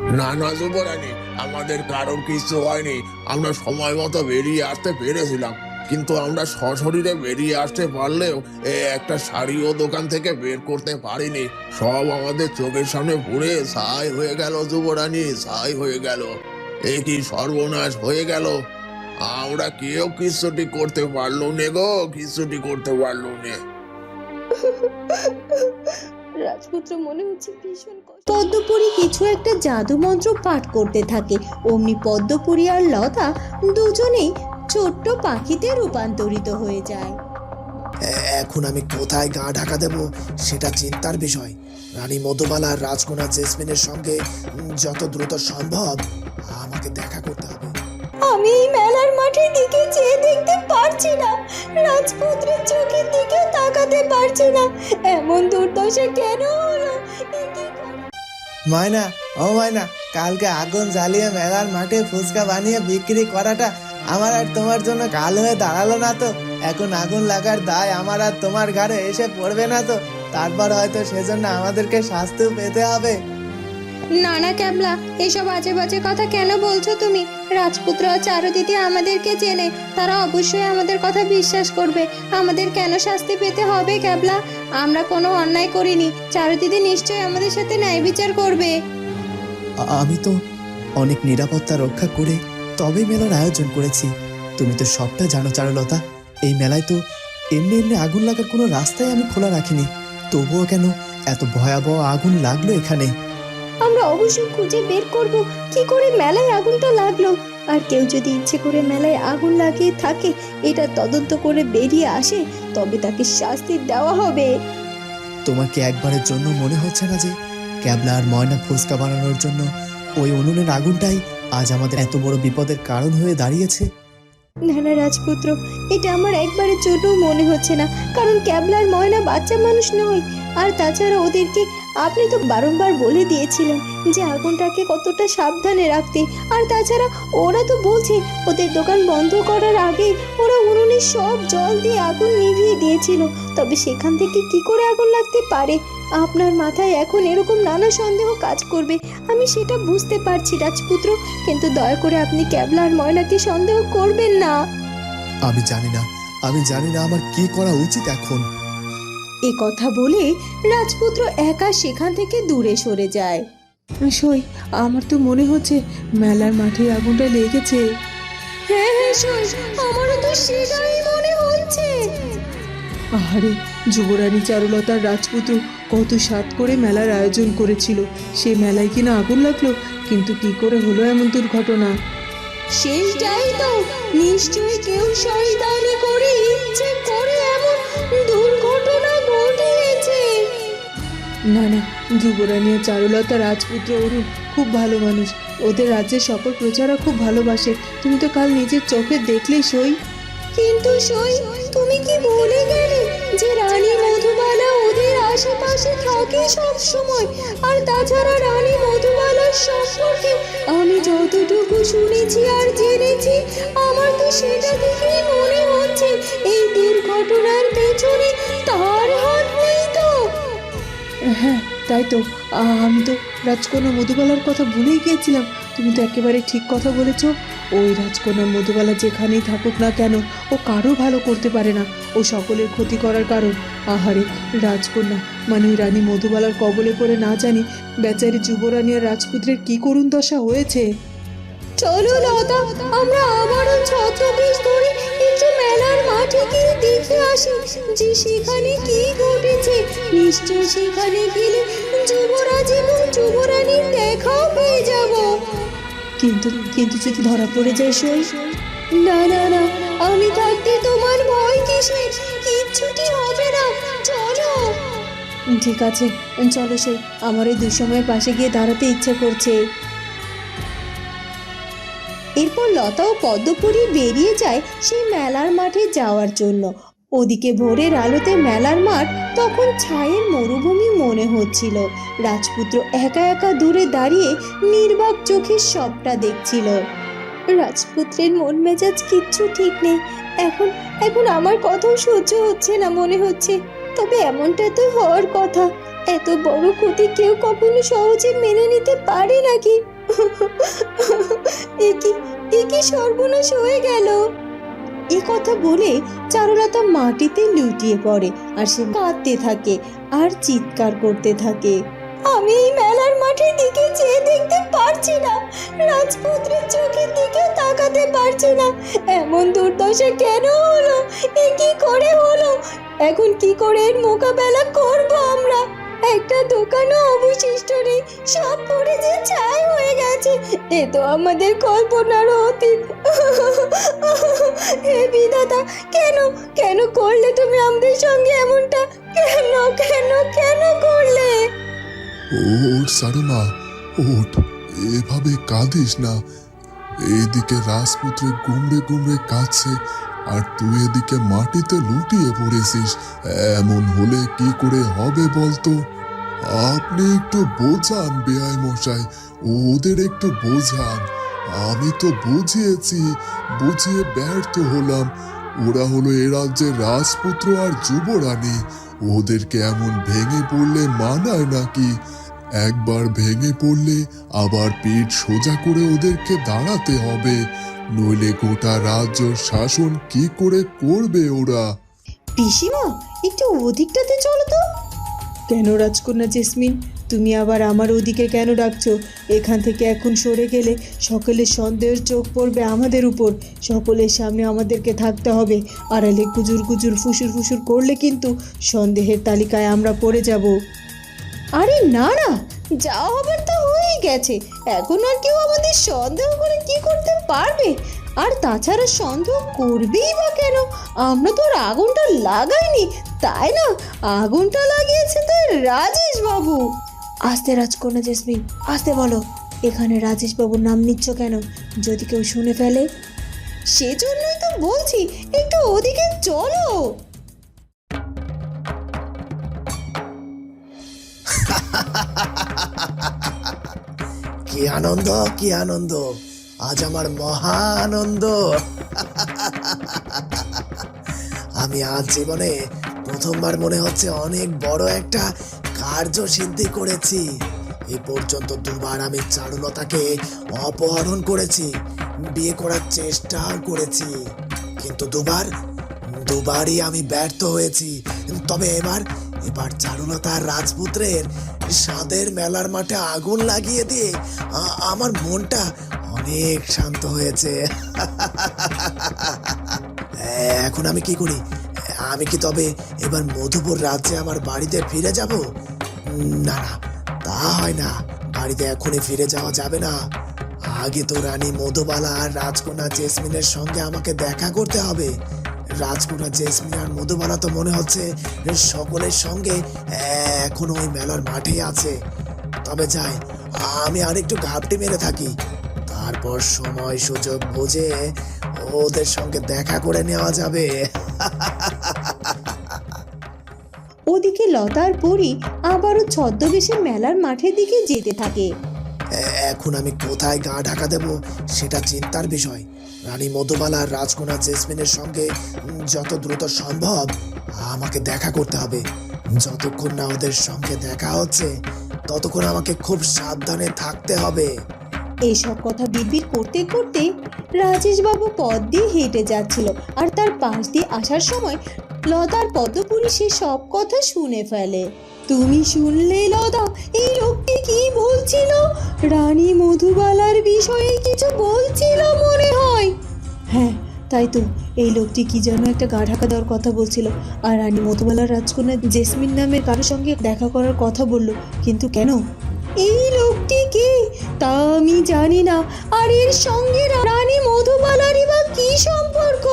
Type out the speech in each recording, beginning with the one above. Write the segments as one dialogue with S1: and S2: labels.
S1: না না যুবরানী আমাদের কারোর কিছু হয়নি। আমরা সময় মতো বেরিয়ে আসতে পেরেছিলাম। কিন্তু আমরা সশরীরে বেরিয়ে আসতে পারলেও এ একটা শাড়িও দোকান থেকে বের করতে পারিনি। সব আমাদের চোখের সামনে পুড়ে, ছাই হয়ে গেল যুবরানী, ছাই হয়ে গেল। এ কি সর্বনাশ হয়ে গেল। আমরা কেউ কিছুটি করতে পারল নে গো, কিছুটি করতে পারল নে।
S2: রাজপুত্র মনে হচ্ছে ভীষণ কষ্ট। পদ্মপুরী কিছু একটা জাদু মন্ত্র পাঠ করতে থাকে। অমনি পদ্মপুরী আর লতা দুজনেই ছোট্ট পাখিতে রূপান্তরিত হয়ে যায়।
S3: এখন আমি কোথায় গা ঢাকা দেব সেটা চিন্তার বিষয়। রানী মধুবালা আর রাজকুমার জেসমিনের সঙ্গে যত দ্রুত সম্ভব আমাকে দেখা করতে হবে।
S2: আমি এই মেলার মাঠের দিকে চেয়ে দেখতে পারছি না। রাজপুত্রের চোখের দিকে তাকাতে পারছি না। এমন দুর্দশা কেন হলো?
S3: ময়না ও ময়না কালকে আগুন জ্বালিয়ে মেলার মাঠে ফুচকা বানিয়ে বিক্রি করাটা আমার আর তোমার জন্য কাল হয়ে দাঁড়াল না তো। এখন আগুন লাগার দায় আমার আর তোমার ঘরে এসে পড়বে না তো। তারপর হয়তো সেজন্য আমাদেরকে শাস্তিও পেতে হবে।
S2: না না ক্যাবলা এসব আজে বাজে কথা কেন বলছো তুমি? রাজপুত্র আর চারুদিদি আমাদেরকে চেনে। তারা অবশ্যই আমাদের কথা বিশ্বাস করবে। আমাদের কেন শাস্তি পেতে হবে, ক্যাবলা? আমরা কোনো অন্যায় করিনি। চারুদিদি নিশ্চয়ই আমাদের সাথে ন্যায় বিচার করবে।
S4: আমি তো অনেক নিরাপত্তা রক্ষা করে তবে মেলার আয়োজন করেছি। তুমি তো সবটা জানো, চারুলতা। এই মেলায় তো এমনি এমনি আগুন লাগার কোনো রাস্তাই আমি খোলা রাখিনি। তবুও কেন এত ভয়াবহ আগুন লাগল এখানে?
S2: অবশ্যই খুঁজে বের করব। কি করে মেলায় আগুনটা লাগল? আর কেউ যদি ইচ্ছে করে মেলায় আগুন লাগিয়ে থাকে এটা তদন্ত করে বেরিয়ে আসে তবে তাকে শাস্তি দেওয়া হবে।
S4: তোমার কি একবারের জন্য মনে হচ্ছে না যে ক্যাবলা আর ময়না ফুচকা বানানোর জন্য ওই উনুনের আগুনটাই আজ আমাদের এত বড় বিপদের কারণ হয়ে দাঁড়িয়েছে?
S2: না না রাজপুত্র এটা আমার একবারের জন্য মনে হচ্ছে না কারণ ক্যাবলার ময়না বাচ্চা মানুষ নয়। আর তাছাড়া ওদেরকে আপনি তো বারংবার বলে দিয়েছিলেন যে আগুনটাকে কতটা সাবধানে রাখতে। আর তাছাড়া ওরা তো বলছে ওদের দোকান বন্ধ করার আগে ওরা উনুনে সব জল দিয়ে আগুন নিভিয়ে দিয়েছিল। তবে সেখান থেকে কি করে আগুন লাগতে পারে? আপনার মাথায় এখন এরকম নানা সন্দেহ কাজ করবে। আমি সেটা বুঝতে পারছি রাজপুত্র। কিন্তু দয়া করে আপনি ক্যাবলার ময়নাকে সন্দেহ করবেন না।
S4: আমি জানি না। আমি জানি না আমার কি করা উচিত এখন।
S2: এ কথা বলে রাজপুত্র একা সেখান থেকে দূরে সরে যায়।
S5: সই আমার তো মনে হচ্ছে মেলার মাঠে আগুনটা লেগেছে।
S2: হ্যাঁ হ্যাঁ সই আমারও তো সেটাই মনে হচ্ছে।
S5: আহারে যুবরানী চারুলতার রাজপুত্র কত সাত করে মেলার আয়োজন করেছিল। সে মেলায় কিনা আগুন লাগল কিন্তু কি করে হলো এমন দুর্ঘটনা?
S2: সেটাই তো নিশ্চয়ই কেউ শয়তানি করে ইচ্ছে
S5: না না, যুবরানী ও চারুলতা রাজপুত্র অরুণ খুব ভালো মানুষ। ওদের রাজ্যের সকল প্রজারা খুব ভালোবাসে। তুমি তো কাল নিজের চোখে দেখলে সই।
S2: কিন্তু সই, তুমি কি ভুলে গেলে যে রানী মধুবালা ওদের আশেপাশে থাকে সব সময় আর তাছাড়া রানী মধুবালার সম্পর্কে আমি যতটুকু শুনেছি আর জেনেছি, আমার তো সেটা দেখেই মনে হচ্ছে এই দুর্ঘটনার পেছনে তার তো
S5: হ্যাঁ তাই তো। আমি তো রাজকন্যা মধুবালার কথা ভুলেই গিয়েছিলাম। তুমি তো একেবারে ঠিক কথা বলেছ। ওই রাজকন্যা মধুবালা যেখানেই থাকুক না কেন, ও কারও ভালো করতে পারে না। ও সকলের ক্ষতি করার কারণ। আহারে, রাজকন্যা মানে ওই রানী মধুবালার কবলে পড়ে না জানি বেচারি যুবরানী আর রাজপুত্রের কী করুণ দশা হয়েছে।
S2: চলো লতা, আমরা আবারও ছত্রবেশ একটু মেলার মাঠে গিয়ে দেখে আসি যে সেখানে কি ঘটেছে। নিশ্চয় সেখানে গেলে যুবরাজ এবং যুবরানীর দেখাও পেয়ে যাব।
S5: কিন্তু কিন্তু যদি ধরা পড়ে যায় সই?
S2: না না না আমি থাকতে তোমার ভয় কিসের? কিচ্ছুটি হবে না চলো।
S5: ঠিক আছে চলো সই। আমার এই দুঃসময়ের পাশে গিয়ে দাঁড়াতে ইচ্ছে করছে।
S2: এরপর লতা ও পদ্মপুরী বেরিয়ে যায় সেই মেলার মাঠে যাওয়ার জন্য। ওদিকে ভোরের আলোতে মেলার মাঠ তখন ছায়ের মরুভূমি মনে হচ্ছিল। রাজপুত্র একা একা দূরে দাঁড়িয়ে নির্বাক চোখে সবটা দেখছিল। রাজপুত্রের মন মেজাজ কিচ্ছু ঠিক নেই। এখন এখন আমার কথাও সহ্য হচ্ছে না মনে হচ্ছে। তবে এমনটা তো হওয়ার কথা। এত বড় ক্ষতি কেউ কখনো সহজে মেনে নিতে পারে নাকি? এ কি সর্বনাশ হয়ে গেল? এ কথা বলে চারুলতা মাটিতে লুটিয়ে পড়ে আর সে কাঁদতে থাকে আর চিৎকার করতে থাকে। আমি এই মেলার মাঠের দিকে চেয়ে দেখতে পারছি না, রাজপুত্রের চোখের দিকে তাকাতে পারছি না। এমন দুর্দশা কেন হলো? এ কি করে হলো? এখন কি করে এর মোকাবেলা করব আমরা? একটা দোকানও অবশিষ্ট নেই। সব পড়ে যে ছাই হয়ে গেছে। এ তো আমাদের কল্পনার অতীত। হে বিধাতা, কেন কেন করলে তুমি আমাদের সঙ্গে এমনটা? কেন কেন কেন করলে?
S6: ওঠ সারমা, ওঠ। এভাবে কাঁদিস না। এইদিকে রাজপুত্রে গুমড়ে গুমড়ে কাঁদছে। আর তুই এদিকে মাটিতে লুটিয়ে পড়েছিস, এমন হলে কি করে হবে বলতো? আপনি একটু বোঝান বেআই মশাই, ওদের একটু বোঝান। আমি তো বুঝিয়েছি, বুঝিয়ে ব্যর্থ হলাম। ওরা হলো এ রাজ্যের রাজপুত্র আর যুবরানী। ওদেরকে এমন ভেঙে পড়লে মানায় নাকি? একবার ভেঙে পড়লে আবার পিঠ সোজা করে ওদেরকে দাঁড়াতে হবে। নইলে গোটা রাজ্য শাসন কি করে করবে ওরা?
S2: পিসিমা একটু ওদিকটাতে চলো তো।
S5: কেন রাজকন্যা জেসমিন? তুমি আবার আমার ওদিকে কেন ডাকছো? এখান থেকে এখন সরে গেলে সকলের সন্দেহের চোখ পড়বে আমাদের উপর। সকলের সামনে আমাদেরকে থাকতে হবে। আড়ালে গুজুর গুজুর ফুসুর ফুসুর করলে কিন্তু সন্দেহের তালিকায় আমরা পড়ে যাব।
S2: আরে না না যা হবার তা হয়েই গেছে। এখন আর কেউ আমাদের সন্দেহ করে কি করতে পারবে? আর তাছাড়া সন্দেহ করবেই বা কেন? আমরা তো আর আগুনটা লাগাইনি তাই না? আগুনটা লাগিয়েছে তো রাজেশ বাবু আস্তে রাজকন্যা জেসমিন আস্তে বলো এখানে রাজেশ বাবুর নাম নিচ্ছ কেন? যদি কেউ শুনে ফেলে। সেজন্যই তো বলছি একটু ওদিকে চলো।
S3: কি আনন্দ কি আনন্দ। আজ আমার মহা আনন্দ। আমি আজ জীবনে প্রথমবার মনে হচ্ছে অনেক বড় একটা কার্য সিদ্ধি করেছি। এ পর্যন্ত দুবার আমি চারুলতাকে অপহরণ করেছি, বিয়ে করার চেষ্টা করেছি। কিন্তু দুবার, দুবারই আমি ব্যর্থ হয়েছি। তবে এবার এবার চারুলতা আর রাজপুত্রের স্বাদের মেলার মাঠে আগুন লাগিয়ে দিয়ে আমার মনটা অনেক শান্ত হয়েছে। এখন আমি কি করি? আমি কি তবে এবার মধুপুর রাজ্যে আমার বাড়িতে ফিরে যাব? না না, তা হয় না। বাড়িতে এখনই ফিরে যাওয়া যাবে না। আগে তো রানী মধুবালা আর রাজকন্যা জেসমিনের সঙ্গে আমাকে দেখা করতে হবে। রাজকন্যা জেসমিন আর মধুবালা তো মনে হচ্ছে সকলের সঙ্গে এখন ওই মেলার মাঠেই আছে। তবে যাই আমি আরেকটু ঘাপটি মেরে থাকি। তারপর সময় সুযোগ বুঝে ওদের সঙ্গে দেখা করে নেওয়া যাবে।
S2: ওদিকে লতার পরি আবারও ছদ্মবেশে মেলার মাঠের দিকে যেতে থাকে।
S3: এখন আমি কোথায় গা ঢাকা দেব সেটা চিন্তার বিষয়। রানী মধুবালা আর রাজকন্যা জেসমিনের সঙ্গে যত দ্রুত সম্ভব আমাকে দেখা করতে হবে। যতক্ষণ না ওদের সঙ্গে দেখা হচ্ছে, ততক্ষণ আমাকে খুব সাবধানে থাকতে হবে।
S2: এইসব কথা বিড়বিড় করতে করতে রাজেশবাবু পথ দিয়ে হেঁটে যাচ্ছিল আর তার পাশ দিয়ে আসার সময় লতার পদ্মপুরী সে সব কথা শুনে ফেলে। তুমি শুনলে লতা, এই লোকটি কি বলছিল? রানী মধুবালার বিষয়ে কিছু বলছিল মনে হয়। হ্যাঁ তাই তো, এই লোকটি কি যেন একটা গা ঢাকা দেওয়ার কথা বলছিল। আর রানী মধুবালার রাজকন্যা জেসমিন নামের কারোর সঙ্গে দেখা করার কথা বলল। কিন্তু কেন? এই লোকটি কে? তা আমি জানি না। আর এর সঙ্গে রানী মধুবালারই বা কি সম্পর্ক?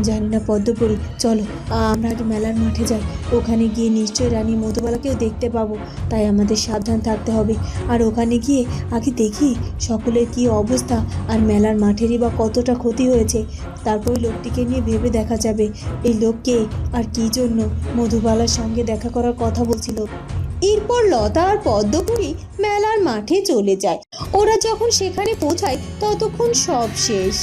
S2: জানি না, পদ্মপুরী। চলো, আমরা আগে মেলার মাঠে যাই। ওখানে গিয়ে নিশ্চয়ই রানী মধুবালাকেও দেখতে পাবো। তাই আমাদের সাবধান থাকতে হবে। আর ওখানে গিয়ে আগে দেখি সকলের কি অবস্থা আর মেলার মাঠেরই বা কতটা ক্ষতি হয়েছে। তারপর লোকটিকে নিয়ে ভেবে দেখা যাবে এই লোককে আর কি জন্য মধুবালার সঙ্গে দেখা করার কথা বলছিল। এরপর লতা আর পদ্মপুরী মেলার মাঠে চলে যায়। ওরা যখন সেখানে পৌঁছায়, ততক্ষণ সব শেষ।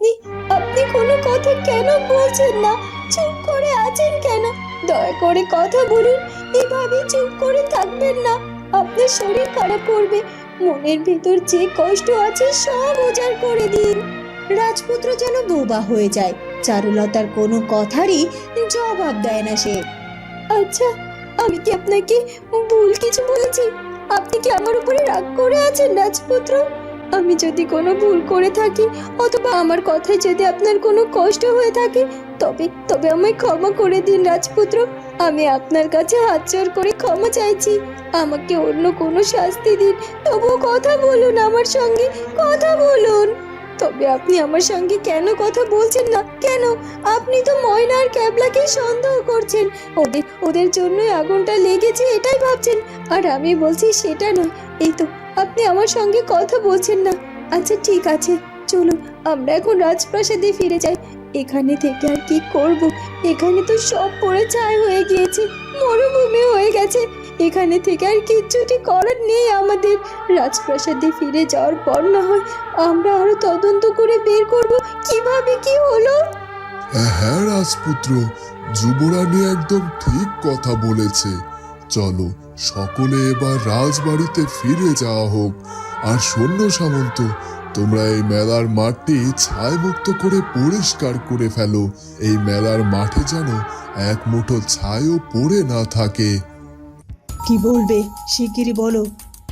S2: আপনি আপনি কোনো কথা কেন বলছেন না? চুপ করে আছেন কেন? দয়া করে কথা বলুন। এভাবে চুপ করে থাকবেন না। আপনার শরীর খারাপ করবে। মনের ভেতর যে কষ্ট আছে সব উজাড় করে দিন। রাজপুত্র যেন বোবা হয়ে যায়। চারুলতার কোনো কথারই জবাব দেয় না সে। আচ্ছা আমি কি আপনাকে ভুল কিছু বলেছি? আপনি কি আমার উপরে রাগ করে আছেন, রাজপুত্র? আমি যদি কোনো ভুল করে থাকি অথবা আমার কথায় যদি আপনার কোনো কষ্ট হয়ে থাকে, তবে তবে আমায় ক্ষমা করে দিন রাজপুত্র। আমি আপনার কাছে হাত জোর করে ক্ষমা চাইছি। আমাকে অন্য কোনো শাস্তি দিন। তবুও কথা বলুন আমার সঙ্গে, কথা বলুন। তবে আপনি আমার সঙ্গে কেন কথা বলছেন না? কেন? আপনি তো ময়না আর ক্যাবলাকে সন্দেহ করছেন। ওদের ওদের জন্যই আগুনটা লেগেছে, এটাই ভাবছেন। আর আমি বলছি সেটা নয়, এই তো আপনি আমার সঙ্গে কথা বলছেন না। আচ্ছা ঠিক আছে, চলুন, আমরা এখন রাজপ্রাসাদে ফিরে যাই। এখানে থেকে আর কি করব? এখানে তো সব পড়ে ছাই হয়ে গিয়েছে, মরুভূমি হয়ে গেছে। এখানে থেকে আর কিচ্ছুটি করার নেই আমাদের। রাজপ্রাসাদে ফিরে যাওয়ার পর না হয় আমরা আরও তদন্ত করে বের করব। কীভাবে কি হলো?
S6: হ্যাঁ রাজপুত্র, যুবরানী একদম ঠিক কথা বলেছে। চলো সকলে এবার রাজবাড়িতে ফিরে যাওয়া হোক। আর সৈন্য সামন্ত তোমরা এই মেলার মাঠটি ছাইমুক্ত করে পরিষ্কার করে ফেলো। এই মেলার মাঠে যেন এক মুঠো ছাইও পড়ে না থাকে।
S5: কি বলবে শিগগিরই বলো।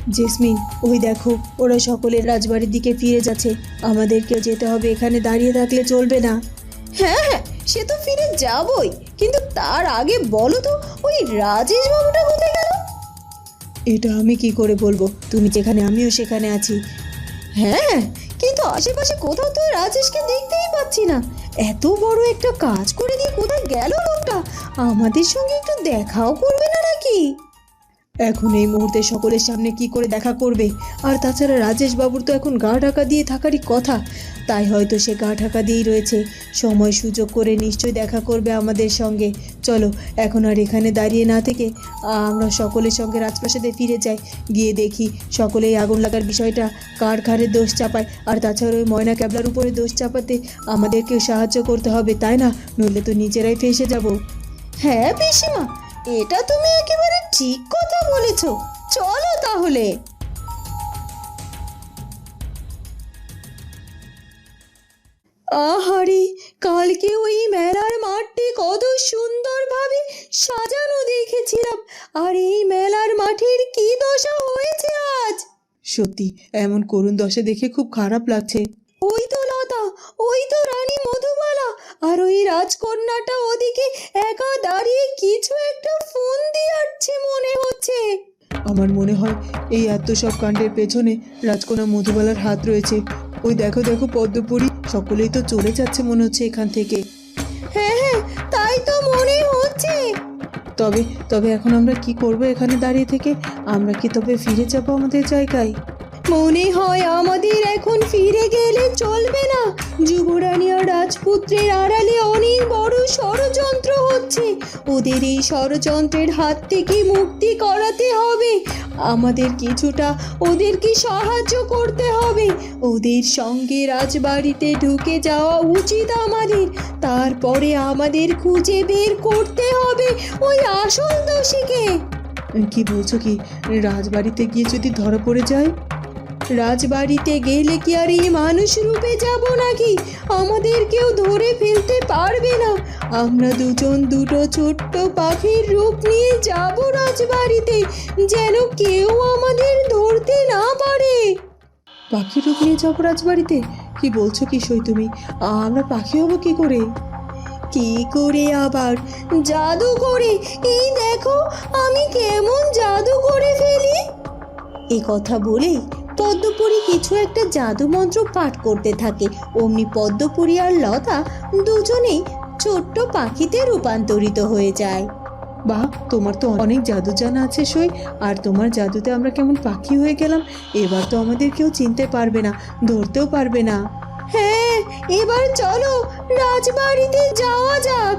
S5: জেসমিন ওই দেখো ওরা সকলে রাজবাড়ির দিকে ফিরে যাচ্ছে। আমাদেরকেও যেতে হবে এখানে দাঁড়িয়ে থাকলে চলবে না।
S2: হ্যাঁ হ্যাঁ সে তো ফিরে যাবই। কিন্তু তার আগে বলো তো ওই রাজেশ বাবুটা কোথায় গেল?
S5: এটা আমি কি করে বলব? তুমি যেখানে আমিও সেখানে আছি।
S2: হ্যাঁ কিন্তু আশেপাশে কোথাও তো রাজেশকে দেখতেই পাচ্ছি না। এত বড় একটা কাজ করে দিয়ে কোথায় গেল লোকটা? আমাদের সঙ্গে একটু দেখাও করবে না নাকি?
S5: এখন এই মুহূর্তে সকলের সামনে কি করে দেখা করবে? আর তাছাড়া রাজেশ বাবুর তো এখন গা ঢাকা দিয়ে থাকারই কথা। তাই হয়তো সে গা ঢাকা দিয়েই রয়েছে। সময় সুযোগ করে নিশ্চয়ই দেখা করবে আমাদের সঙ্গে। চলো, এখন আর এখানে দাঁড়িয়ে না থেকে আমরা সকলের সঙ্গে রাজপ্রাসাদে ফিরে যাই। গিয়ে দেখি সকলেই আগুন লাগার বিষয়টা কার ঘাড়ে দোষ চাপায়। আর তাছাড়া ওই ময়না ক্যাবলার উপরে দোষ চাপাতে আমাদেরকেও সাহায্য করতে হবে, তাই না? নইলে তো নিজেরাই ফেসে যাব।
S2: হ্যাঁ পিসিমা। এটা তুমি একেবারে ঠিক কথা বলেছ। চলো তাহলে। আহারে, কালকে ওই মেলার মাঠটি কত সুন্দরভাবে সাজানো দেখেছিলাম। আর এই মেলার মাঠের কি দশা হয়েছে আজ?
S5: সত্যি, এমন করুণ দশা দেখে খুব খারাপ লাগছে।
S2: ওই তো লতা, ওই তো আর ওই রাজকন্যাটা ওদিকে একা দাঁড়িয়ে কিছু একটা ফোন দিয়ে আসছে মনে হচ্ছে।
S5: আমার মনে হয় এই এত সব কাণ্ডের পেছনে রাজকন্যা মধুবালার হাত রয়েছে। ওই দেখো দেখো পদ্মপুরী সকলেই তো চলে যাচ্ছে মনে হচ্ছে এখান থেকে।
S2: হ্যাঁ হ্যাঁ তাই তো মনে হচ্ছে।
S5: তবে তবে এখন আমরা কি করব এখানে দাঁড়িয়ে থেকে? আমরা কি তবে ফিরে যাব আমাদের জায়গায়?
S2: মনে হয় আমাদের এখন ফিরে গেলে চলবে না। যুবরানী আর রাজপুত্রের আড়ালে অনেক বড় ষড়যন্ত্র হচ্ছে। ওদের এই ষড়যন্ত্রের হাত থেকে মুক্তি করাতে হবে। আমাদের কিছুটা ওদেরকে সাহায্য করতে হবে। ওদের সঙ্গে রাজবাড়িতে ঢুকে যাওয়া উচিত আমাদের। তারপরে আমাদের খুঁজে বের করতে হবে ওই আসল দোষীকে।
S5: কি বলছো কি? রাজবাড়িতে গিয়ে যদি ধরা পড়ে যায়?
S2: রাজবাড়িতে গেলে কি আর এই মানুষ রূপে যাব নাকি? আমাদের কেউ ধরে ফেলতে পারবে না। আমরা দুজন দুটো ছোট্ট পাখির রূপ নিয়ে যাব রাজবাড়িতে, যেন কেউ আমাদের ধরতে না পারে।
S5: পাখি রূপ নিয়ে যাব রাজবাড়িতে? কি বলছো কি সই তুমি? আমরা পাখি হব কি করে?
S2: কি করে আবার? জাদু করে? এই দেখো, আমি কেমন জাদু করে ফেলি? এই কথা বলেই কিছু একটা জাদুমন্ত্র পাঠ করতে থাকে। অমনি পদ্মপুরী আর লতা দুজনেই ছোট্ট পাখিতে রূপান্তরিত হয়ে যায়।
S5: বাহ তোমার তো অনেক জাদু জানা আছে সই। আর তোমার জাদুতে আমরা কেমন পাখি হয়ে গেলাম। এবার তো আমাদের কেউ চিনতে পারবে না ধরতেও পারবে না।
S2: হ্যাঁ এবার চলো রাজবাড়িতে যাওয়া যাক।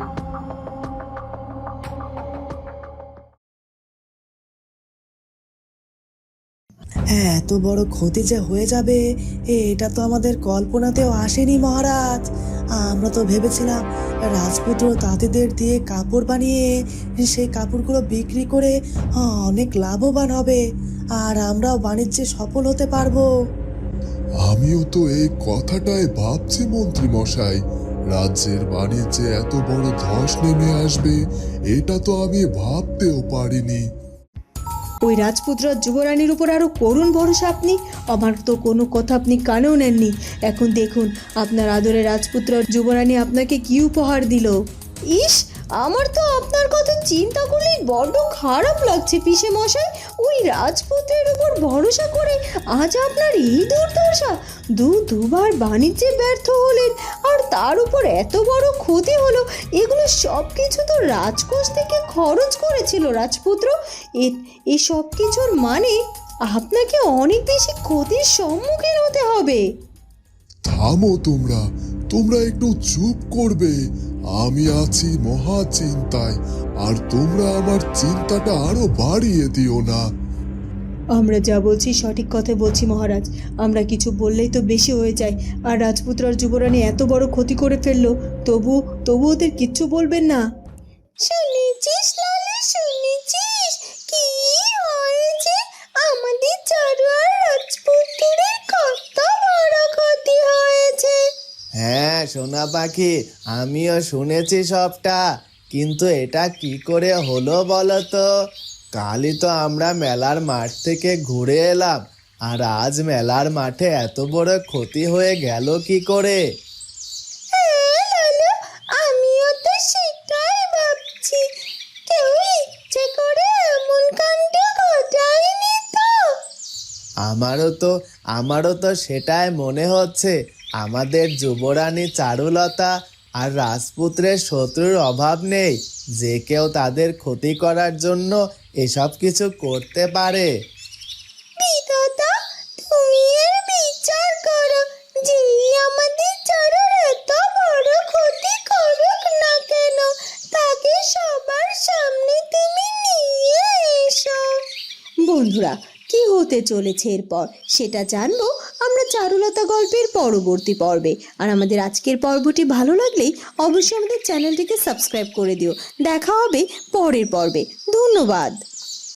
S3: হ্যাঁ এত বড় ক্ষতি যে হয়ে যাবে এটা তো আমাদের কল্পনাতেও আসেনি মহারাজ। আমরা তো ভেবেছিলাম রাজপুত্র তাঁতিদের দিয়ে কাপড় বানিয়ে সেই কাপড়গুলো বিক্রি করে হ্যাঁ, অনেক লাভবান হবে আর আমরাও বাণিজ্যে সফল হতে পারব।
S6: আমিও তো এই কথাটাই ভাবছি মন্ত্রী মশাই। রাজ্যের বাণিজ্যে এত বড় ধস নেমে আসবে এটা তো আমি ভাবতেও পারিনি।
S5: ওই রাজপুত্র যুবরানীর উপর আরও করুণ ভরসা আপনি? আমার তো কোনো কথা আপনি কানেও নেননি। এখন দেখুন, আপনার আদরে রাজপুত্র যুবরানী আপনাকে কি উপহার দিল?
S2: ইস আমার তো আপনার কথা চিন্তা করলেই বড্ড খারাপ লাগছে পিসে মশাই ওই রাজপুত্রের উপর ভরসা করে আজ আপনার এই দুর্দশা দু দুবার বাণিজ্যে ব্যর্থ হলেন, আর তার উপর এত বড় ক্ষতি হলো, এগুলো সব কিছু তো রাজকোষ থেকে খরচ করেছিল রাজপুত্র। এ সব কিছুর মানে আপনাকে অনেক বেশি ক্ষতির সম্মুখীন হতে হবে।
S6: থামো তোমরা তোমরা একটু চুপ করবে। আমি আছি মহা চিন্তায় আর তোমরা আমার চিন্তাটা আরও বাড়িয়ে দিও না।
S5: আমরা যা বলছি সঠিক কথা বলছি মহারাজ। আমরা কিছু বললেই তো বেশি হয়ে যায় আর রাজপুত্র আর যুবরানী এত বড় ক্ষতি করে ফেলল তবু তবু ওদের কিচ্ছু বলবেন না।
S3: সোনা পাখি আমিও শুনেছি সবটা। কিন্তু এটা কি করে হলো বলো তো কালই তো আমরা মেলার মাঠ থেকে ঘুরে এলাম আর আজ মেলার মাঠে এত বড় ক্ষতি হয়ে গেল কি করে?
S2: আমিও তো সেটাই ভাবছি। কেউ ইচ্ছে করে এমন কাণ্ড ঘটায়নি তো।
S3: আমারও তো আমারও তো সেটাই মনে হচ্ছে। আমাদের যুবরানী চারুলতা আর রাজপুত্রের শত্রুর অভাব নেই। যে কেউ তাদের ক্ষতি করার জন্য এসব কিছু করতে পারে।
S2: বিধাতা তুমি এর বিচার করো। যে আমাদের চারার এত বড় ক্ষতি করুক না কেন তাকে সবার সামনে তুমি নিয়ে এসো। বন্ধুরা কি হতে চলেছে এরপর সেটা জানব চারুলতা গল্পের পরবর্তী পর্বে। আর আমাদের আজকের পর্বটি ভালো লাগলেই অবশ্যই আমাদের চ্যানেলটিকে সাবস্ক্রাইব করে দিও। দেখা হবে পরের পর্বে। ধন্যবাদ।